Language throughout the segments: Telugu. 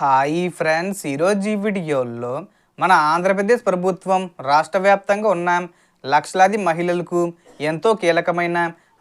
Hi friends. ఈరోజు ఈ వీడియోలో మన ఆంధ్రప్రదేశ్ ప్రభుత్వం రాష్ట్ర వ్యాప్తంగా ఉన్న లక్షలాది మహిళలకు ఎంతో కీలకమైన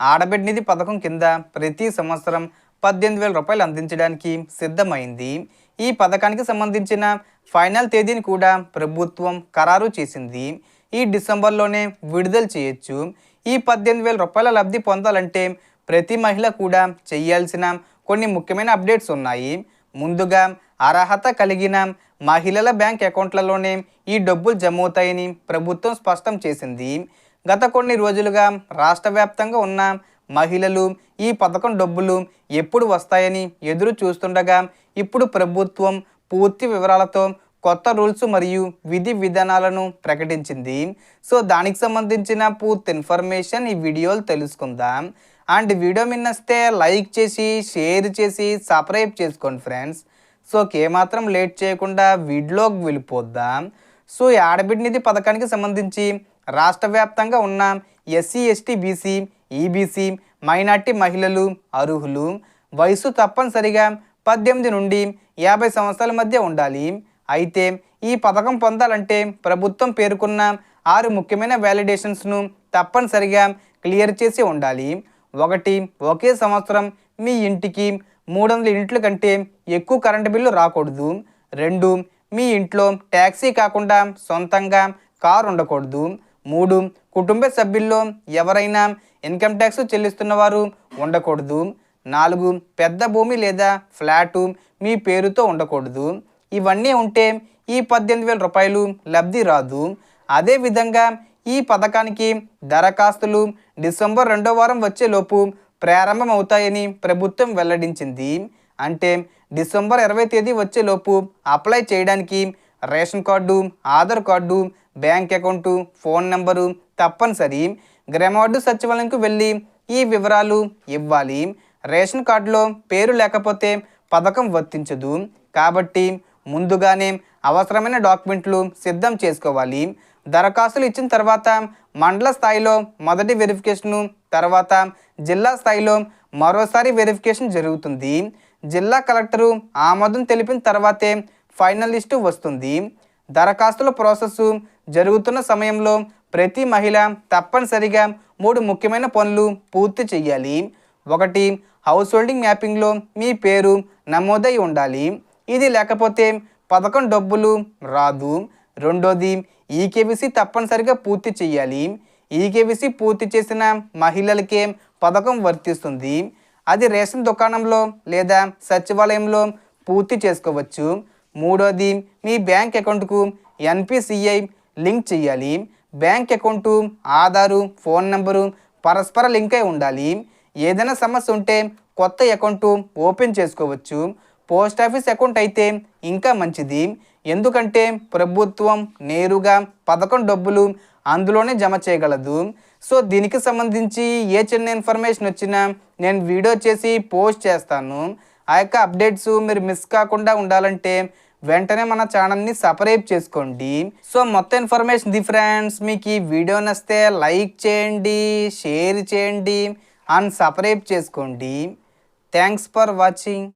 ఆడబిడ్డ నిధి పథకం కింద ప్రతి సంవత్సరం పద్దెనిమిది వేల రూపాయలు అందించడానికి సిద్ధమైంది. ఈ పథకానికి సంబంధించిన ఫైనల్ తేదీని కూడా ప్రభుత్వం ఖరారు చేసింది. ఈ డిసెంబర్లోనే విడుదల చేయొచ్చు. ఈ పద్దెనిమిది వేల రూపాయల లబ్ధి పొందాలంటే ప్రతి మహిళ కూడా చేయాల్సిన కొన్ని ముఖ్యమైన అప్డేట్స్ ఉన్నాయి. ముందుగా అర్హత కలిగిన మహిళల బ్యాంక్ అకౌంట్లలోనే ఈ డబ్బులు జమ అవుతాయని ప్రభుత్వం స్పష్టం చేసింది. గత కొన్ని రోజులుగా రాష్ట్ర వ్యాప్తంగా ఉన్న మహిళలు ఈ పథకం డబ్బులు ఎప్పుడు వస్తాయని ఎదురు చూస్తుండగా ఇప్పుడు ప్రభుత్వం పూర్తి వివరాలతో కొత్త రూల్స్ మరియు విధి విధానాలను ప్రకటించింది. సో దానికి సంబంధించిన పూర్తి ఇన్ఫర్మేషన్ ఈ వీడియోలు తెలుసుకుందాం. అండ్ వీడియో మిన్నస్తే లైక్ చేసి షేర్ చేసి సబ్స్క్రైబ్ చేసుకోండి ఫ్రెండ్స్. సో ఏమాత్రం లేట్ చేయకుండా వీడియోకి వెళ్ళిపోద్దాం. సో ఈ ఆడబిడ్ నిధి పథకానికి సంబంధించి రాష్ట్ర వ్యాప్తంగా ఉన్న SC ST BC EBC minority మహిళలు అర్హులు వయసు తప్పనిసరిగా పద్దెనిమిది నుండి యాభై సంవత్సరాల మధ్య ఉండాలి. అయితే ఈ పథకం పొందాలంటే ప్రభుత్వం పేర్కొన్న ఆరు ముఖ్యమైన వ్యాలిడేషన్స్ను తప్పనిసరిగా క్లియర్ చేసి ఉండాలి. ఒకటి ఒకే సంవత్సరం మీ ఇంటికి మూడు వందల యూనిట్ల కంటే ఎక్కువ కరెంటు బిల్లు రాకూడదు. రెండు మీ ఇంట్లో ట్యాక్సీ కాకుండా సొంతంగా కారు ఉండకూడదు. మూడు కుటుంబ సభ్యుల్లో ఎవరైనా ఇన్కమ్ ట్యాక్స్ చెల్లిస్తున్న వారు ఉండకూడదు. నాలుగు పెద్ద భూమి లేదా ఫ్లాటు మీ పేరుతో ఉండకూడదు. ఇవన్నీ ఉంటే ఈ పద్దెనిమిది వేల రూపాయలు లబ్ధి రాదు. అదేవిధంగా ఈ పథకానికి దరఖాస్తులు డిసెంబర్ రెండో వారం వచ్చేలోపు ప్రారంభమవుతాయని ప్రభుత్వం వెల్లడించింది. అంటే డిసెంబర్ ఇరవై తేదీ వచ్చేలోపు అప్లై చేయడానికి ration card Aadhaar card bank account phone number తప్పనిసరి. గ్రామవార్డు సచివాలయంకు వెళ్ళి ఈ వివరాలు ఇవ్వాలి. రేషన్ కార్డులో పేరు లేకపోతే పథకం వర్తించదు. కాబట్టి ముందుగానే అవసరమైన డాక్యుమెంట్లు సిద్ధం చేసుకోవాలి. దరఖాస్తులు ఇచ్చిన తర్వాత మండల స్థాయిలో మొదటి వెరిఫికేషను తర్వాత జిల్లా స్థాయిలో మరోసారి వెరిఫికేషన్ జరుగుతుంది. జిల్లా కలెక్టరు ఆమోదం తెలిపిన తర్వాతే ఫైనల్ లిస్టు వస్తుంది. దరఖాస్తుల ప్రాసెస్ జరుగుతున్న సమయంలో ప్రతి మహిళ తప్పనిసరిగా మూడు ముఖ్యమైన పనులు పూర్తి చేయాలి. ఒకటి హౌస్ హోల్డింగ్ మ్యాపింగ్లో మీ పేరు నమోదై ఉండాలి. ఇది లేకపోతే పథకం డబ్బులు రాదు. రెండోది ఈకేబీసీ తప్పనిసరిగా పూర్తి చేయాలి. ఈకేబీసీ పూర్తి చేసిన మహిళలకే పథకం వర్తిస్తుంది. అది రేషన్ దుకాణంలో లేదా సచివాలయంలో పూర్తి చేసుకోవచ్చు. మూడోది మీ బ్యాంక్ అకౌంట్కు ఎన్పిసిఐ లింక్ చేయాలి. Bank account Aadhaar phone number పరస్పర లింక్ అయి ఉండాలి. ఏదైనా సమస్య ఉంటే కొత్త అకౌంటు ఓపెన్ చేసుకోవచ్చు. పోస్ట్ ఆఫీస్ అకౌంట్ అయితే ఇంకా మంచిది. ఎందుకంటే ప్రభుత్వం నేరుగా పథకం డబ్బులు అందులోనే జమ చేయగలదు. సో దీనికి సంబంధించి ఏ చిన్న ఇన్ఫర్మేషన్ వచ్చినా నేను వీడియో చేసి పోస్ట్ చేస్తాను. ఆ యొక్క అప్డేట్స్ మీరు మిస్ కాకుండా ఉండాలంటే వెంటనే మన ఛానల్ని సపరేట్ చేసుకోండి. సో మొత్తం ఇన్ఫర్మేషన్ ది ఫ్రెండ్స్. మీకు ఈ వీడియో నస్తే లైక్ చేయండి షేర్ చేయండి అండ్ సపరేట్ చేసుకోండి. Thanks for watching.